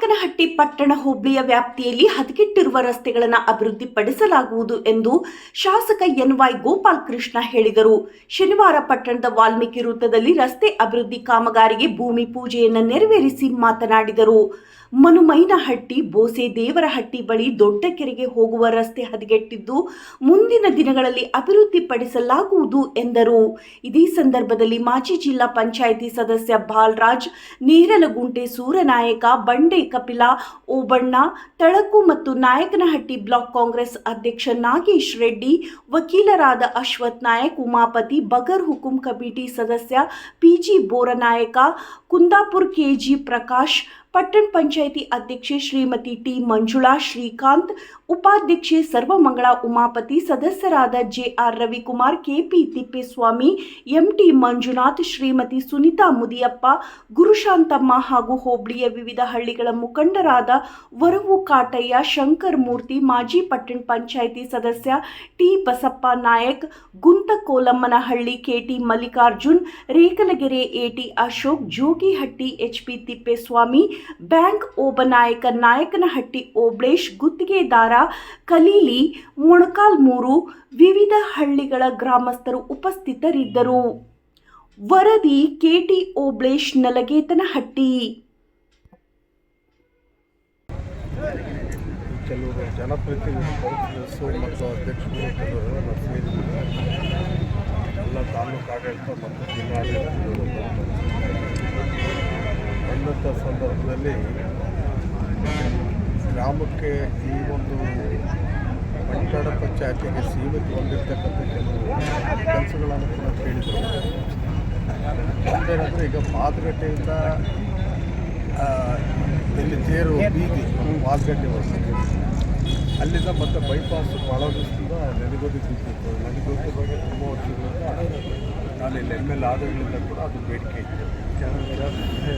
ನಾಯಕನಹಟ್ಟಿ ಪಟ್ಟಣ ಹೋಬಳಿಯ ವ್ಯಾಪ್ತಿಯಲ್ಲಿ ಹದಗೆಟ್ಟಿರುವ ರಸ್ತೆಗಳನ್ನು ಅಭಿವೃದ್ಧಿಪಡಿಸಲಾಗುವುದು ಎಂದು ಶಾಸಕ ಎನ್ವೈ ಗೋಪಾಲ್ ಕೃಷ್ಣ ಹೇಳಿದರು. ಶನಿವಾರ ಪಟ್ಟಣದ ವಾಲ್ಮೀಕಿ ವೃತ್ತದಲ್ಲಿ ರಸ್ತೆ ಅಭಿವೃದ್ಧಿ ಕಾಮಗಾರಿಗೆ ಭೂಮಿ ಪೂಜೆಯನ್ನು ನೆರವೇರಿಸಿ ಮಾತನಾಡಿದರು. ಮನುಮೈನಹಟ್ಟಿ, ಬೋಸೆ ದೇವರಹಟ್ಟಿ ಬಳಿ ದೊಡ್ಡ ಕೆರೆಗೆ ಹೋಗುವ ರಸ್ತೆ ಹದಗೆಟ್ಟಿದ್ದು ಮುಂದಿನ ದಿನಗಳಲ್ಲಿ ಅಭಿವೃದ್ಧಿಪಡಿಸಲಾಗುವುದು ಎಂದರು. ಇದೇ ಸಂದರ್ಭದಲ್ಲಿ ಮಾಜಿ ಜಿಲ್ಲಾ ಪಂಚಾಯಿತಿ ಸದಸ್ಯ ಬಾಲರಾಜ್, ನೀರಲಗುಂಟೆ ಸೂರನಾಯಕ, ಬಂಡೆ ಕಪಿಲ ಓಬಣ್ಣ ತಳಕು ಮತ್ತು ನಾಯಕನಹಟ್ಟಿ ಬ್ಲಾಕ್ ಕಾಂಗ್ರೆಸ್ ಅಧ್ಯಕ್ಷ ನಾಗೇಶ್ ರೆಡ್ಡಿ ವಕೀಲರಾದ ಅಶ್ವಥ್ ನಾಯಕ್ ಉಮಾಪತಿ ಬಗರ್ ಹುಕುಂ ಕಮಿಟಿ ಸದಸ್ಯ ಪಿಜಿ ಬೋರನಾಯಕ ಕುಂದಾಪುರ್ ಕೆಜಿ ಪ್ರಕಾಶ್ ಪಟ್ಟಣ ಪಂಚಾಯಿತಿ ಅಧ್ಯಕ್ಷೆ ಶ್ರೀಮತಿ ಟಿ ಮಂಜುಳಾ ಶ್ರೀಕಾಂತ್, ಉಪಾಧ್ಯಕ್ಷೆ ಸರ್ವಮಂಗಳ ಉಮಾಪತಿ, ಸದಸ್ಯರಾದ JR Ravikumar KP Thippeswamy MT Manjunath, Shrimati Sunitha Mudiyappa, Gurushanthamma ಹಾಗೂ ಹೋಬಳಿಯ ವಿವಿಧ ಹಳ್ಳಿಗಳ ಮುಖಂಡರಾದ ವರವು ಕಾಟಯ್ಯ, ಶಂಕರ್ ಮೂರ್ತಿ, ಮಾಜಿ ಪಟ್ಟಣ ಪಂಚಾಯಿತಿ ಸದಸ್ಯ T Basappa Nayak ಗುಂತ Kolammanahalli KT Mallikarjun Rekalagere AT Ashok, Jogihatti HP Thippeswamy bank Obanayaka Nayakanahatti Oblesh ಗುತ್ತಿಗೆದಾರ ಕಲೀಲಿ ಮೊಣಕಾಲ್ಮೂರು ವಿವಿಧ ಹಳ್ಳಿಗಳ ಗ್ರಾಮಸ್ಥರು ಉಪಸ್ಥಿತರಿದ್ದರು. ವರದಿ ಕೆಟಿ ಓಬ್ಳೇಶ್ ನಲಗೇತನಹಟ್ಟಿ. ಕೆಲವರು ಜನಪ್ರತಿನಿಧಿಗಳು ಮತ್ತು ಅಧ್ಯಕ್ಷರು ಎಲ್ಲ ತಾಲೂಕು ಆಡಳಿತ ಮತ್ತು ಜಿಲ್ಲಾಡಳಿತಗಳು ಬಂದಂಥ ಸಂದರ್ಭದಲ್ಲಿ ಗ್ರಾಮಕ್ಕೆ ಈ ಒಂದು ಪಟ್ಟಣ ಪಂಚಾಯತಿಗೆ ಸೀಮಿತಗೊಂಡಿರ್ತಕ್ಕಂಥ ಕೆಲವು ಕೆಲಸಗಳನ್ನು ಕೂಡ ಕೇಳಿದರು. ಒಂದೇನಂದರೆ ಈಗ ಮಾತುಕಟ್ಟೆಯಿಂದ ಇಲ್ಲಿ ತೇರು ಬೀದಿ ಮಾರ್ಗಟ್ಟೆವರೆಗೆ ಅಲ್ಲಿಂದ ಮತ್ತೆ ಬೈಪಾಸ್ ಭಾಳ ದಿವಸದಿಂದ ನೆನೆಗೋದಿ ಬಿದ್ದಿತ್ತು ಬಗ್ಗೆ ತುಂಬ ವರ್ಷಗಳಿಂದ ನಾನು ಇಲ್ಲಿ ಎಂ ಎಲ್ ಕೂಡ ಅದು ಬೇಡಿಕೆ ಇತ್ತು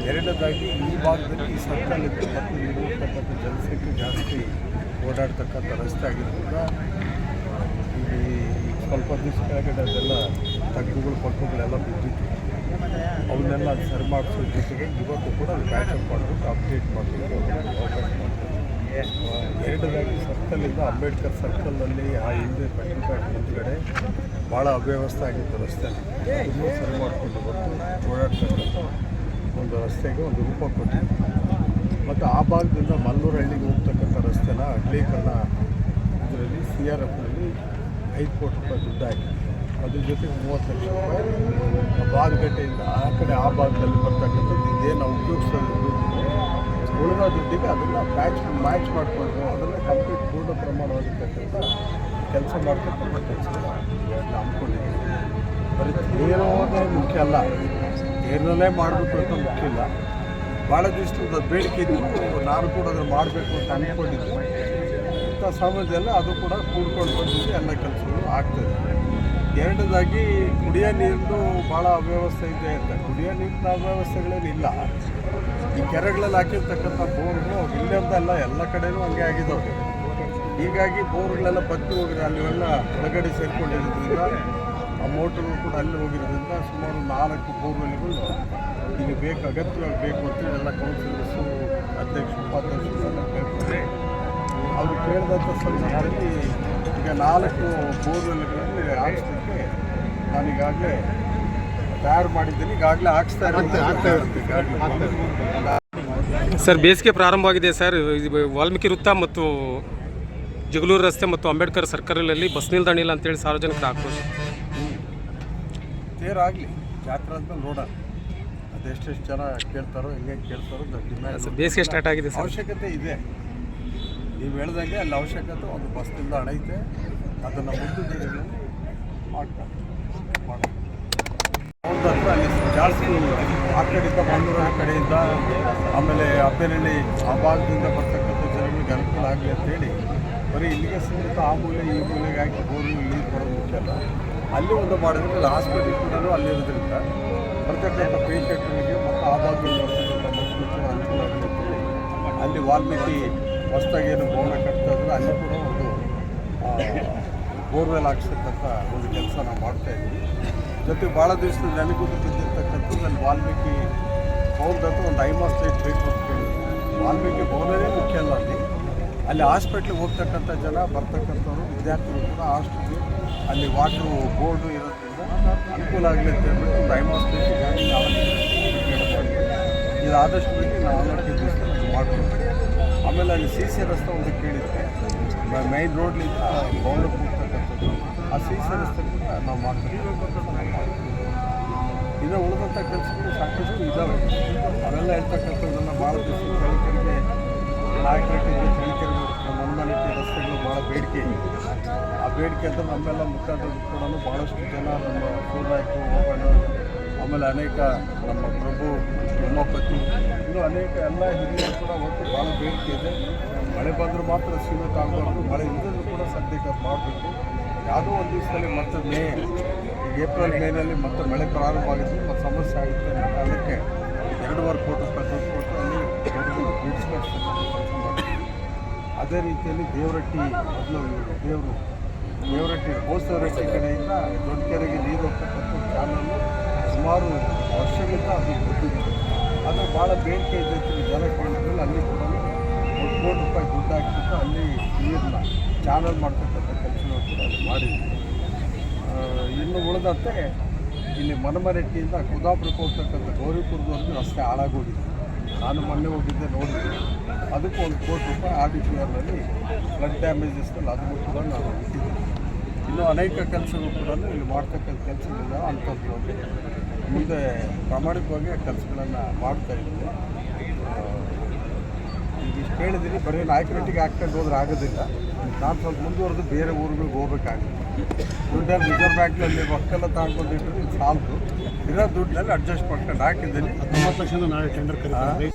ಎರಡನೇದಾಗಿ ಈ ಭಾಗದಲ್ಲಿ ಸರ್ಕಲ್ ಇತ್ತು ಮತ್ತು ಇಲ್ಲಿರ್ತಕ್ಕಂಥ ಜನಸಂಖ್ಯೆ ಜಾಸ್ತಿ ಓಡಾಡ್ತಕ್ಕಂಥ ರಸ್ತೆ ಆಗಿರೋದ್ರಿಂದ ಇಲ್ಲಿ ಸ್ವಲ್ಪ ದಿವಸ ಕೆಳಗಡೆ ಅದೆಲ್ಲ ತಗ್ಗುಗಳು, ಪಕ್ಕಗಳೆಲ್ಲ ಬಿದ್ದಿತ್ತು. ಅವನ್ನೆಲ್ಲ ಅದು ಸರಿ ಮಾಡಿಸೋ ಜೊತೆಗೆ ಇವತ್ತು ಕೂಡ ಅದು ಬ್ಯಾಚಪ್ ಮಾಡಬೇಕು ಅಪ್ಡೇಟ್ ಮಾಡಬೇಕು ಎರಡನೇದಾಗಿ ಸರ್ಕಲಿಂದ ಅಂಬೇಡ್ಕರ್ ಸರ್ಕಲ್ನಲ್ಲಿ ಆ ಹಿಂದೆ ಪೆಟ್ರೋಲ್ ಪ್ಯಾಕ್ ಮುಂದ್ಗಡೆ ಭಾಳ ಅವ್ಯವಸ್ಥೆ ಆಗಿತ್ತು ರಸ್ತೆ ಅದನ್ನು ಸರಿ ಮಾಡಿಕೊಂಡು ಬಂದು ಓಡಾಡ್ತಕ್ಕಂಥ ಒಂದು ರಸ್ತೆಗೆ ಒಂದು ರೂಪ ಕೊಟ್ಟಿದ್ದು ಮತ್ತು ಆ ಭಾಗದಿಂದ ಮಲ್ಲೂರು ಹಳ್ಳಿಗೆ ಹೋಗ್ತಕ್ಕಂಥ ರಸ್ತೆನ ಅಗಲೀಕರಣ ಇದರಲ್ಲಿ ಸಿ ಆರ್ ಎಫ್ನಲ್ಲಿ ಐದು ಕೋಟಿ ರೂಪಾಯಿ ದುಡ್ಡು ಅದ್ರ ಜೊತೆಗೆ ಮೂವತ್ತು ಲಕ್ಷ ರೂಪಾಯಿ ಭಾಗಗಟ್ಟೆಯಿಂದ ಆ ಕಡೆ ಆ ಭಾಗದಲ್ಲಿ ಬರ್ತಕ್ಕಂಥದ್ದು ಇದೇನು ಉಪಯೋಗಿಸೋದು ಉಳಿದ ದುಡ್ಡಿಗೆ ಅದನ್ನು ಮ್ಯಾಚ್ ಮ್ಯಾಚ್ ಮಾಡಿಕೊಂಡು ಅದನ್ನು ಕಂಪ್ಲೀಟ್ ಪೂರ್ಣ ಪ್ರಮಾಣವಾಗಿರ್ತಕ್ಕಂಥ ಕೆಲಸ ಮಾಡ್ತಕ್ಕಂಥ ಕೆಲಸ ಅಂದ್ಕೊಂಡಿದ್ದೀನಿ ಬರೀ ನೇರವಾದ ಮುಖ್ಯ ಅಲ್ಲ. ಏನಲ್ಲೇ ಮಾಡಬೇಕು ಅಂತ ಮುಖ್ಯ ಇಲ್ಲ. ಭಾಳ ದಿವಸದ ಬೇಡಿಕೆ ಇತ್ತು. ನಾನು ಕೂಡ ಅದನ್ನು ಮಾಡಬೇಕು ಅಂತ ಅಂದ್ಕೊಂಡಿದ್ದೆ ಇಂಥ ಸಮಯದಲ್ಲಿ ಅದು ಕೂಡ ಕೂಡ್ಕೊಂಡು ಬಂದಿದ್ದು ಎಲ್ಲ ಕೆಲಸಗಳು ಆಗ್ತದೆ ಎರಡನೇದಾಗಿ ಕುಡಿಯೋ ನೀರಿನ ಭಾಳ ಅವ್ಯವಸ್ಥೆ ಇದೆ ಅಂತ. ಕುಡಿಯೋ ನೀರಿನ ಅವ್ಯವಸ್ಥೆಗಳೇನಿಲ್ಲ ಈ ಕೆರೆಗಳಲ್ಲಿ ಹಾಕಿರ್ತಕ್ಕಂಥ ಬೋರ್ಗಳು ಇಲ್ಲೇ ಅಂತ ಅಲ್ಲ. ಎಲ್ಲ ಕಡೆಯೂ ಹಂಗೆ ಆಗಿದ್ದಾವೆ. ಹೀಗಾಗಿ ಬೋರ್ಗಳೆಲ್ಲ ಬತ್ತಿ ಹೋಗಿದೆ ಅಲ್ಲಿವೆಲ್ಲ ಒಳಗಡೆ ಸೇರಿಕೊಂಡಿರೋದ್ರಿಂದ ಆ ಮೋಟ್ರುಗಳು ಕೂಡ ಅಲ್ಲಿ ಹೋಗಿರೋದ್ರಿಂದ ಸುಮಾರು ನಾಲ್ಕು ಬೋರ್ವೆಲ್ಗಳು ಈಗ ಬೇಕು ಅಗತ್ಯವಾಗಿ ಬೇಕು ಅಂತ ಎಲ್ಲ ಕೌನ್ಸಿಲರ್ಸು ಅಧ್ಯಕ್ಷ ಉಪಾಧ್ಯಕ್ಷರು ಎಲ್ಲ ಕೇಳ್ತಾರೆ ಅವರು ಕೇಳಿದಂಥ ಸಂದರ್ಭದಲ್ಲಿ ಈಗ ನಾಲ್ಕು ಬೋರ್ವೆಲ್ಗಳಲ್ಲಿ ನಾನು ನಾನೀಗಾಗಲೇ ತಯಾರು ಮಾಡಿದ್ದೀನಿ. ಈಗಾಗಲೇ ಹಾಕ್ಸ್ತಾ ಇರ್ತೀನಿ ಸರ್ ಬೇಸಿಗೆ ಪ್ರಾರಂಭವಾಗಿದೆ ಸರ್. ಇದು ವಾಲ್ಮೀಕಿ ವೃತ್ತ ಮತ್ತು ಜಗಳೂರು ರಸ್ತೆ ಮತ್ತು ಅಂಬೇಡ್ಕರ್ ಸರ್ಕಲಲ್ಲಿ ಬಸ್ ನಿಲ್ದಾಣ ಇಲ್ಲ ಅಂತೇಳಿ ಸಾರ್ವಜನಿಕರ ಆಕ್ರೋಶ. ತೇರಾಗಲಿ ಜಾತ್ರೆ ಅಂತ ನೋಡೋಣ. ಅದೆಷ್ಟೆಷ್ಟು ಜನ ಕೇಳ್ತಾರೋ ಹೆಂಗೆ ಕೇಳ್ತಾರೋ ಡಿಮ್ಯಾಂಡ್ ಬೇಸಿಗೆ ಸ್ಟಾರ್ಟ್ ಆಗಿದೆ ಸರ್. ಅವಶ್ಯಕತೆ ಇದೆ. ನೀವು ಹೇಳ್ದಂಗೆ ಅಲ್ಲಿ ಅವಶ್ಯಕತೆ ಒಂದು ಬಸ್ ನಿಲ್ದಾಣ ಐತೆ. ಅದನ್ನು ದಿನಗಳಲ್ಲಿ ಮಾಡ್ತಾರೆ ಹತ್ರ ಅಲ್ಲಿ ಜಾಸ್ತಿ ಆ ಕಡೆಯಿಂದ ಮಂಗಳೂರು ಕಡೆಯಿಂದ ಆಮೇಲೆ ಅಪ್ಪೇನಹಳ್ಳಿ ಆ ಭಾಗದಿಂದ ಬರ್ತಕ್ಕಂಥ ಜನಗಳು ಜನಗಳಿಗೆ ಅನುಕೂಲ ಆಗಲಿ ಅಂತೇಳಿ ಬರೀ ಇಲ್ಲಿಗೆ ಸೀಮಿತ ಆ ಮೂಲೆ ಈ ಮೂಲೆಗೆ ಹಾಕಿ ಬೋರು ಇಲ್ಲಿ ಬರೋದು ಮುಖ್ಯ ಅಲ್ಲ. ಅಲ್ಲಿ ಒಂದು ಮಾಡಿದ್ರೆ ಅಲ್ಲಿ ಹಾಸ್ಪಿಟಲ್ ಕೂಡ ಅಲ್ಲಿರೋದ್ರಿಂದ ಬರ್ತಕ್ಕಂಥ ಪೇಷಂಟ್ಗಳಿಗೆ ಮತ್ತು ಆ ಭಾಗದಲ್ಲಿ ಅನುಕೂಲ ಆಗಲಿ ಅಂತೇಳಿ ಅಲ್ಲಿ ವಾಲ್ಮೀಕಿ ಹೊಸ್ದಾಗಿ ಏನು ಭವನ ಕಟ್ತಾ ಇದ್ರೆ ಅಲ್ಲಿ ಕೂಡ ಒಂದು ಬೋರ್ವೆಲ್ ಹಾಕ್ಸಿರ್ತಕ್ಕಂಥ ಒಂದು ಕೆಲಸ ನಾವು ಮಾಡ್ತಾ ಇದ್ದೀವಿ. ಜೊತೆ ಭಾಳ ದಿವಸದ ನೆನಗುದು ಬಿದ್ದಿರ್ತಕ್ಕಂಥದ್ದು ಅಲ್ಲಿ ವಾಲ್ಮೀಕಿ ಭವನದಂತ ಒಂದು ಐಮಾಸ್ ಲೈಟ್ ಬೇಕು ವಾಲ್ಮೀಕಿ ಭವನವೇ ಮುಖ್ಯ ಅಲ್ಲ ಅಲ್ಲಿ. ಅಲ್ಲಿ ಹಾಸ್ಪಿಟ್ಲಿಗೆ ಹೋಗ್ತಕ್ಕಂಥ ಜನ, ಬರ್ತಕ್ಕಂಥವ್ರು, ವಿದ್ಯಾರ್ಥಿಗಳು ಕೂಡ ಹಾಸ್ಟೆಲ್ಗೆ ಅಲ್ಲಿ ವಾಟ್ರು, ಬೋರ್ಡು ಇರೋದ್ರಿಂದ ಅನುಕೂಲ ಆಗಲಿ ಅಂತ ಹೇಳ್ಬಿಟ್ಟು ನಾಲ್ಕು ಇದು ಆದಷ್ಟು ಬೇಗ ನಾವು ದಿವಸ ಮಾಡ್ತೀವಿ ಆಮೇಲೆ ಅಲ್ಲಿ ಸಿ ಸಿ ರಸ್ತೆ ಒಂದು ಕೇಳಿದ್ರೆ ಮೈನ್ ರೋಡ್ಲಿಂದ ಭವನಕ್ಕೆ ಹೋಗ್ತಕ್ಕಂಥದ್ದು, ಆ ಸಿ ಸಿ ರಸ್ತೆ ಕೂಡ ನಾವು ಮಾಡ್ತೀವಿ ಇದೇ ಉಳಿದಂಥ ಕೆಲಸಗಳು ಸಾಕಷ್ಟು ಇದ್ದಾವೆ ಅವೆಲ್ಲ ಇರ್ತಕ್ಕಂಥದ್ದನ್ನು ಭಾಳ ದಿವಸ ಚಳಿಕೆರೆಗೆ ನಾಯಕರಿಗೆ ನಮ್ಮ ಮನ್ಮನೆಟ್ಟಿ ರಸ್ತೆಗಳು ಭಾಳ ಬೇಡಿಕೆ ಆ ಬೇಡಿಕೆ ಅಂತ ನಮ್ಮೆಲ್ಲ ಮುಖಂಡರು ಕೂಡ ಭಾಳಷ್ಟು ಜನ ನಮ್ಮ ಸೂರ್ಯನಾಯ್ಕು ಹೋಗೋಣ ಆಮೇಲೆ ಅನೇಕ ನಮ್ಮ ಪ್ರಭು, ಉಮಾಪತಿ, ಇನ್ನು ಅನೇಕ ಎಲ್ಲ ಹಿರಿಯರು ಕೂಡ ಒಟ್ಟು ಭಾಳ ಬೇಡಿಕೆ ಇದೆ. ಮಳೆ ಬಂದರೂ ಮಾತ್ರ ಸೀಮಿತ ಆಗಬಾರ್ದು, ಮಳೆ ಇಲ್ಲದ್ರೂ ಕೂಡ ಸದ್ಯಕ್ಕೆ ಮಾಡಬೇಕು. ಯಾವುದೋ ಒಂದು ದಿವಸದಲ್ಲಿ ಮತ್ತೆ ಮೇ, ಏಪ್ರಿಲ್, ಮೇನಲ್ಲಿ ಮತ್ತೆ ಮಳೆ ಪ್ರಾರಂಭ ಆಗುತ್ತೆ, ಮತ್ತು ಸಮಸ್ಯೆ ಆಗುತ್ತೆ ಅದೇ ರೀತಿಯಲ್ಲಿ ದೇವರಟ್ಟಿ ಮೊದಲು ದೇವರು, ದೇವರಟ್ಟಿ ಬೋಸವರಟ್ಟಿ ಕಡೆಯಿಂದ ದೊಡ್ಡ ಕೆರೆಗೆ ನೀರು ಹೋಗ್ತಕ್ಕಂಥ ಚಾನಲ್ಲು ಸುಮಾರು ವರ್ಷಗಳಿಂದ ಅದು ಗೊತ್ತಿದೆ ಅದು ಭಾಳ ಬೇಡಿಕೆ ಇದ್ದೈತಿ ಜನ ಕೇಳಿದ್ಮೇಲೆ ಅಲ್ಲಿ ಕೂಡ ಒಂದು ಕೋಟಿ ರೂಪಾಯಿ ದುಡ್ಡು ಹಾಕಿಬಿಟ್ಟು ಅಲ್ಲಿ ನೀರನ್ನ ಚಾನಲ್ ಮಾಡ್ತಕ್ಕಂಥ ಕೆಲಸಗಳು ಕೂಡ ಅಲ್ಲಿ ಮಾಡಿದ್ವಿ. ಇನ್ನು ಉಳಿದಂತೆ ಇಲ್ಲಿ ಮನಮರೆಟ್ಟಿಯಿಂದ ಕುದಾಪುರಕ್ಕೆ ಹೋಗ್ತಕ್ಕಂಥ ಗೌರಿಪುರದವರೆಗೂ ರಸ್ತೆ ಹಾಳಾಗೋಗಿದೆ. ನಾನು ಮೊನ್ನೆ ಹೋಗಿದ್ದೆ ನೋಡಿದ್ದೆ ಅದಕ್ಕೆ ಒಂದು ಕೋಟಿ ರೂಪಾಯಿ ಆರ್ ಡಿ ಪಿ ಆರ್ನಲ್ಲಿ ಫ್ಲಡ್ ಡ್ಯಾಮೇಜಸ್ನಲ್ಲಿ ಅದನ್ನು ಕೂಡ ನಾನು ಇಟ್ಟಿದ್ದೀನಿ ಇನ್ನೂ ಅನೇಕ ಕೆಲಸಗಳು ಕೂಡ ಇಲ್ಲಿ ಮಾಡ್ತಕ್ಕಂಥ ಕೆಲಸಗಳಿಲ್ಲ ಅಂಥದ್ದು ಮುಂದೆ ಪ್ರಾಮಾಣಿಕವಾಗಿ ಕೆಲಸಗಳನ್ನು ಮಾಡ್ತಾ ಇದ್ದೀನಿ. ಇಷ್ಟು ಹೇಳಿದ್ದೀನಿ ಬರೀ ನಾಯಕರೊಟ್ಟಿಗೆ ಹಾಕ್ಕೊಂಡು ಹೋದ್ರೆ ಆಗೋದಿಲ್ಲ. ನಾನು ಸ್ವಲ್ಪ ಮುಂದುವರೆದು ಬೇರೆ ಊರುಗಳಿಗೆ ಹೋಗ್ಬೇಕಾಗುತ್ತೆ. ದುಡ್ಡಲ್ಲಿ ರಿಸರ್ವ್ ಬ್ಯಾಂಕ್ನಲ್ಲಿ ರೊಕ್ಕೆಲ್ಲ ಇದು ಸಾಲದು. ಇರೋ ದುಡ್ಡಲ್ಲಿ ಅಡ್ಜಸ್ಟ್ ಮಾಡ್ಕೊಂಡು ಹಾಕಿದ್ದೀನಿ. ಹತ್ತೊಂಬತ್ತು ಲಕ್ಷದ ನಾಳೆ ಟೆಂಡರ್ ಕರೀತಾರೆ.